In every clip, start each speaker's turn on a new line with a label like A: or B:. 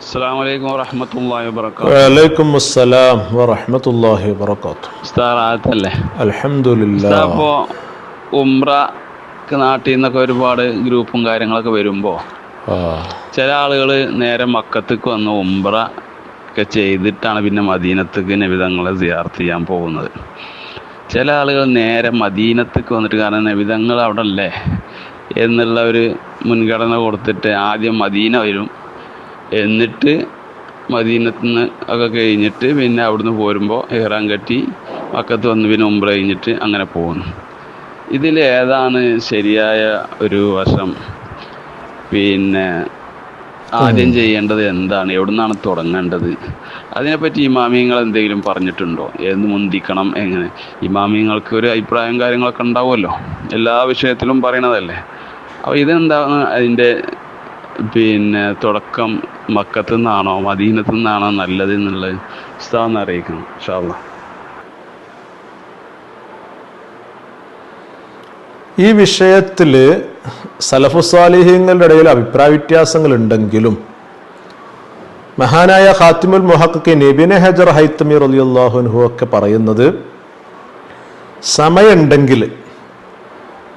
A: അസ്സാം വലൈക്കും വറഹമത്തല്ലാഹി വബർക്കാത്തു
B: വലൈക്കും അസ്സലാം വറഹ്മത്തുള്ളാഹി വബറകാതുഹു
A: ഉസ്താറാത്തല്ലേ
B: അൽഹംദുലില്ലാ
A: അപ്പോൾ ഉംറക്ക് നാട്ടിൽ നിന്നൊക്കെ ഒരുപാട് ഗ്രൂപ്പും കാര്യങ്ങളൊക്കെ വരുമ്പോൾ ചില ആളുകൾ നേരെ മക്കത്തേക്ക് വന്ന് ഉംറ ഒക്കെ ചെയ്തിട്ടാണ് പിന്നെ മദീനത്തേക്ക് നബിതങ്ങളെ സിയാർത്ത് ചെയ്യാൻ പോകുന്നത്. ചില ആളുകൾ നേരെ മദീനത്തേക്ക് വന്നിട്ട് കാരണം നബിതങ്ങൾ അവിടെ അല്ലേ എന്നുള്ള ഒരു മുൻഗണന കൊടുത്തിട്ട് ആദ്യം മദീന വരും. എന്നിട്ട് മദീനത്ത് നിന്ന് ഒക്കെ കഴിഞ്ഞിട്ട് പിന്നെ അവിടുന്ന് പോരുമ്പോൾ ഇഹ്റാൻ കെട്ടി മക്കത്ത് വന്ന് പിന്നെ ഉംറ കഴിഞ്ഞിട്ട് അങ്ങനെ പോകുന്നു ഇതിൽ ഏതാണ് ശരിയായ ഒരു വശം? പിന്നെ ആദ്യം ചെയ്യേണ്ടത് എന്താണ്? എവിടുന്നാണ് തുടങ്ങേണ്ടത്? അതിനെപ്പറ്റി ഇമാമിയങ്ങൾ എന്തെങ്കിലും പറഞ്ഞിട്ടുണ്ടോ? എന്ന് മുന്തിക്കണം എങ്ങനെ? ഇമാമിയങ്ങൾക്ക് ഒരു അഭിപ്രായം കാര്യങ്ങളൊക്കെ ഉണ്ടാവുമല്ലോ. എല്ലാ വിഷയത്തിലും പറയണതല്ലേ. അപ്പോൾ ഇതെന്താണ് അതിന്റെ പിന്നെ തുടക്കം മക്കത്തു നിന്നാണോ മദീനത്തു നിന്നാണോ നല്ലത് എന്നുള്ളത് ഉസ്താദ് അറിയിക്കണം ഷാള്ള
B: ഈ വിഷയത്തിൽ സലഫുസാലിഹ്യങ്ങളുടെ ഇടയിൽ അഭിപ്രായ വ്യത്യാസങ്ങൾ ഉണ്ടെങ്കിലും മഹാനായ ഖാത്തിമുൽ മുഹക്കി നബിനെ ഹജർ ഹൈത്തമി റലിയല്ലാഹുൻഹു ഒക്കെ പറയുന്നത് സമയമുണ്ടെങ്കിൽ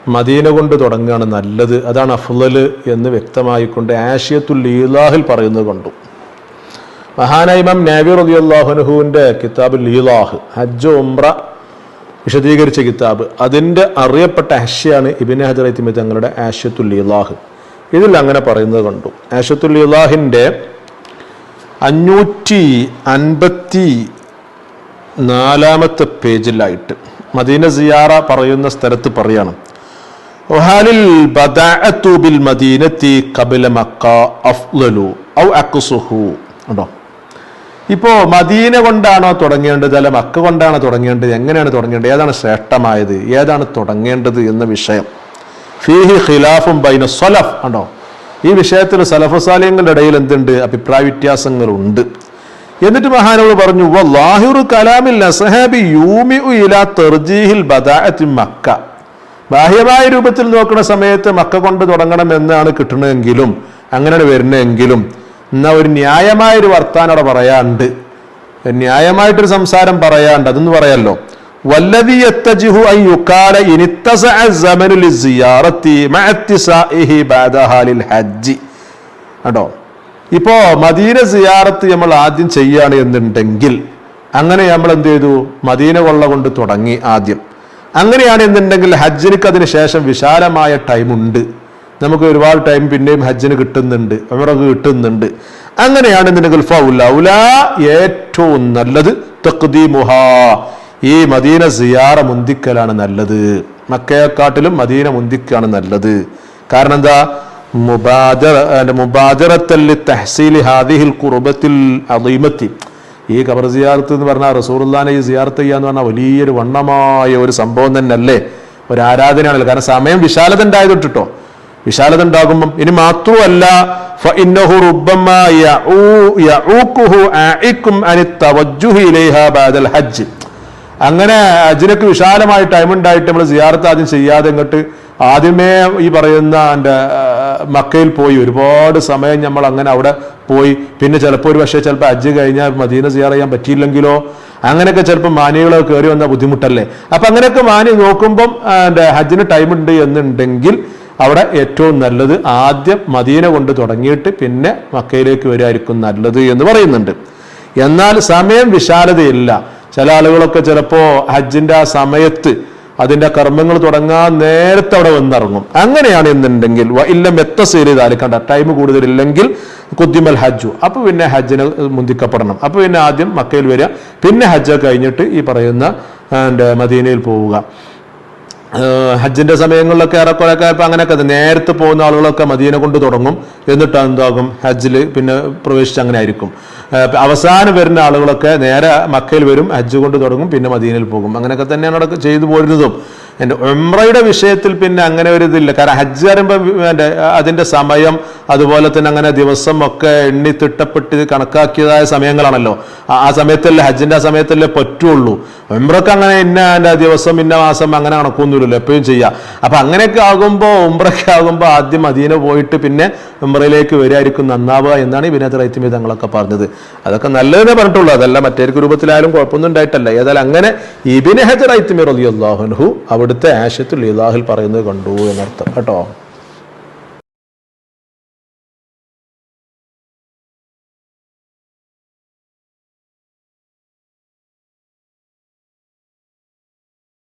B: മദീന കൊണ്ട് തുടങ്ങുകയാണ് നല്ലത്. അതാണ് അഫ്ലൽ എന്ന് വ്യക്തമായിക്കൊണ്ട് ആഷിയത്തുൽ ലീലാഹിൽ പറയുന്നത് കണ്ടു. മഹാനൈമം നാബി റലിയല്ലാഹുൻഹുവിന്റെ കിതാബ് ലീലാഹ് ഹജ്ജ് ഉംറ വിശദീകരിച്ച കിതാബ്. അതിന്റെ അറിയപ്പെട്ട ആശയാണ് ഇബിൻ ഹജറൈത്തിമി തങ്ങളുടെ ആഷ്യത്തുൽ ലീലാഹ്. ഇതിൽ അങ്ങനെ പറയുന്നത് കണ്ടു. ആഷ്യത്തുൽ ലീലാഹിന്റെ അഞ്ഞൂറ്റി അൻപത്തി നാലാമത്തെ പേജിലായിട്ട് മദീന സിയാറ പറയുന്ന സ്ഥലത്ത് പറയണം അക്സുഹു ഉണ്ടോ? ഇപ്പോ മദീന കൊണ്ടാണോ തുടങ്ങേണ്ടത് അല്ല മക്ക കൊണ്ടാണോ തുടങ്ങേണ്ടത്? എങ്ങനെയാണ് തുടങ്ങേണ്ടത്? ഏതാണ് ശ്രേഷ്ഠമായത്? ഏതാണ് തുടങ്ങേണ്ടത് എന്ന വിഷയം. ഫീഹി ഖിലാഫും ബൈന സൊലഫ്. ഉണ്ടോ? ഈ വിഷയത്തിൽ സലഫസാലിയങ്ങളുടെ ഇടയിൽ എന്തുണ്ട്? അഭിപ്രായ വ്യത്യാസങ്ങളുണ്ട്. എന്നിട്ട് മഹാനോട് പറഞ്ഞു വല്ലാഹിറു കലാമിൽ മക്ക. ബാഹ്യമായ രൂപത്തിൽ നോക്കുന്ന സമയത്ത് മക്ക കൊണ്ട് തുടങ്ങണം എന്നാണ് കിട്ടണമെങ്കിലും അങ്ങനെ വരുന്നതെങ്കിലും എന്നാ ഒരു ന്യായമായൊരു വർത്താനം അവിടെ പറയാണ്ട് ന്യായമായിട്ടൊരു സംസാരം പറയാണ്ട് അതെന്ന് പറയാമല്ലോ ണ്ടോ ഹജ്ജി ഇപ്പോ മദീന സിയാറത്ത് നമ്മൾ ആദ്യം ചെയ്യാണ് എന്നുണ്ടെങ്കിൽ അങ്ങനെ നമ്മൾ എന്ത് ചെയ്തു? മദീന കൊള്ള കൊണ്ട് തുടങ്ങി ആദ്യം. അങ്ങനെയാണ് എന്നുണ്ടെങ്കിൽ ഹജ്ജിനിക്ക് അതിന് ശേഷം വിശാലമായ ടൈമുണ്ട്. നമുക്ക് ഒരുപാട് ടൈം പിന്നെയും ഹജ്ജിന് കിട്ടുന്നുണ്ട് അവർക്ക് കിട്ടുന്നുണ്ട്. അങ്ങനെയാണെന്നുണ്ടെങ്കിൽ ഫൗല ഏറ്റവും നല്ലത് തഖ്ദീമുഹ ഈ മദീന സിയാറ മുന്തിക്കലാണ് നല്ലത്. മക്കയെക്കാട്ടിലും മദീന മുന്തിക്കാണ് നല്ലത്. കാരണം എന്താ? മുബാദറ മുബാദറത്തല്ലി തഹ്സീലി ഹാദിഹിൽ കുറുബത്തിൽ അദീമത്തി. ഈ ഖബർ സിയാർത്ത് എന്ന് പറഞ്ഞാൽ റസൂറുല്ലാനെ ഈ സിയാർത്ത് ചെയ്യുക എന്ന് പറഞ്ഞാൽ വലിയൊരു വണ്ണമായ ഒരു സംഭവം തന്നെയല്ലേ? ഒരു ആരാധനയാണല്ലോ. കാരണം സമയം വിശാലത ഉണ്ടായത് തൊട്ടിട്ടോ? വിശാലത ഉണ്ടാകുമ്പം ഇനി മാത്രമല്ല ഹജ്ജ്. അങ്ങനെ അജിനൊക്കെ വിശാലമായി ടൈം ഉണ്ടായിട്ട് നമ്മൾ സിയാറത്ത് ആദ്യം ചെയ്യാതെ ഇങ്ങോട്ട് ആദ്യമേ ഈ പറയുന്ന എന്റെ മക്കയിൽ പോയി. ഒരുപാട് സമയം നമ്മൾ അങ്ങനെ അവിടെ പോയി. പിന്നെ ചിലപ്പോൾ ഒരു പക്ഷേ ചിലപ്പോൾ അജ്ജ് കഴിഞ്ഞാൽ മദീന സിയാർ ചെയ്യാൻ പറ്റിയില്ലെങ്കിലോ അങ്ങനെയൊക്കെ ചിലപ്പോൾ മാനികളൊക്കെ കയറി വന്ന ബുദ്ധിമുട്ടല്ലേ? അപ്പം അങ്ങനെയൊക്കെ മാനി നോക്കുമ്പം എന്റെ ഹജ്ജിന് ടൈം ഉണ്ട് എന്നുണ്ടെങ്കിൽ അവിടെ ഏറ്റവും നല്ലത് ആദ്യം മദീന കൊണ്ട് തുടങ്ങിയിട്ട് പിന്നെ മക്കയിലേക്ക് വരുമായിരിക്കും നല്ലത് എന്ന് പറയുന്നുണ്ട്. എന്നാൽ സമയം വിശാലതയില്ല. ചില ആളുകളൊക്കെ ചിലപ്പോൾ ഹജ്ജിന്റെ ആ സമയത്ത് അതിന്റെ കർമ്മങ്ങൾ തുടങ്ങാൻ നേരത്തെ അവിടെ വന്നിറങ്ങും. അങ്ങനെയാണ് എന്നുണ്ടെങ്കിൽ ഇല്ലം എത്തസേരി താലിക്കണ്ട ടൈം കൂടുതലില്ലെങ്കിൽ കുദ്യമൽ ഹജ്ജു. അപ്പൊ പിന്നെ ഹജ്ജിന് മുന്തിക്കപ്പെടണം. അപ്പൊ പിന്നെ ആദ്യം മക്കയിൽ വരിക. പിന്നെ ഹജ്ജ് കഴിഞ്ഞിട്ട് ഈ പറയുന്ന മദീനയിൽ പോവുക. ഹജ്ജിന്റെ സമയങ്ങളിലൊക്കെ ഏറെക്കുറെയൊക്കെ ഇപ്പം അങ്ങനെയൊക്കെ നേരത്തെ പോകുന്ന ആളുകളൊക്കെ മദീന കൊണ്ട് തുടങ്ങും. എന്നിട്ട് എന്താകും? ഹജ്ജിൽ പിന്നെ പ്രവേശിച്ച് അങ്ങനെ ആയിരിക്കും. അവസാനം വരുന്ന ആളുകളൊക്കെ നേരെ മക്കയിൽ വരും ഹജ്ജ് കൊണ്ട് തുടങ്ങും പിന്നെ മദീനയിൽ പോകും. അങ്ങനെയൊക്കെ തന്നെയാണ് ചെയ്തു പോരുന്നതും. എന്റെ ഉംറയുടെ വിഷയത്തിൽ പിന്നെ അങ്ങനെ ഒരു ഇതില്ല. കാരണം ഹജ്ജ് പറയുമ്പോൾ എന്റെ അതിന്റെ സമയം അതുപോലെ തന്നെ അങ്ങനെ ദിവസം ഒക്കെ എണ്ണി തിട്ടപ്പെട്ട് കണക്കാക്കിയതായ സമയങ്ങളാണല്ലോ. ആ- സമയത്തല്ലേ ഹജ്ജിന്റെ ആ സമയത്തല്ലേ പറ്റുള്ളൂ. ഉംറക്ക് അങ്ങനെ ഇന്ന എന്റെ ദിവസം ഇന്ന മാസം അങ്ങനെ കണക്കൊന്നുമില്ലല്ലോ എപ്പോഴും ചെയ്യാം. അപ്പം അങ്ങനെയൊക്കെ ആകുമ്പോൾ ഉംറയ്ക്ക് ആകുമ്പോൾ ആദ്യം മദീന പോയിട്ട് പിന്നെ ഉംറയിലേക്ക് വരികയായിരിക്കും നന്നാവുക എന്നാണ് വിനോദ റൈത്തിമി തങ്ങളൊക്കെ പറഞ്ഞത്. അതൊക്കെ നല്ലതിനെ പറഞ്ഞിട്ടുള്ളൂ. അതല്ല മറ്റേക്ക് രൂപത്തിലായാലും കുഴപ്പമൊന്നും ഉണ്ടായിട്ടല്ല. ഏതായാലും അങ്ങനെ ഇബിനെ ഹജർ റൈത്തിമി റളിയല്ലാഹു അൻഹു അവിടുത്തെ ആശത്തുൽ ഇതാഹിൽ പറയുന്നത് കണ്ടു എന്നർത്ഥം. കേട്ടോ?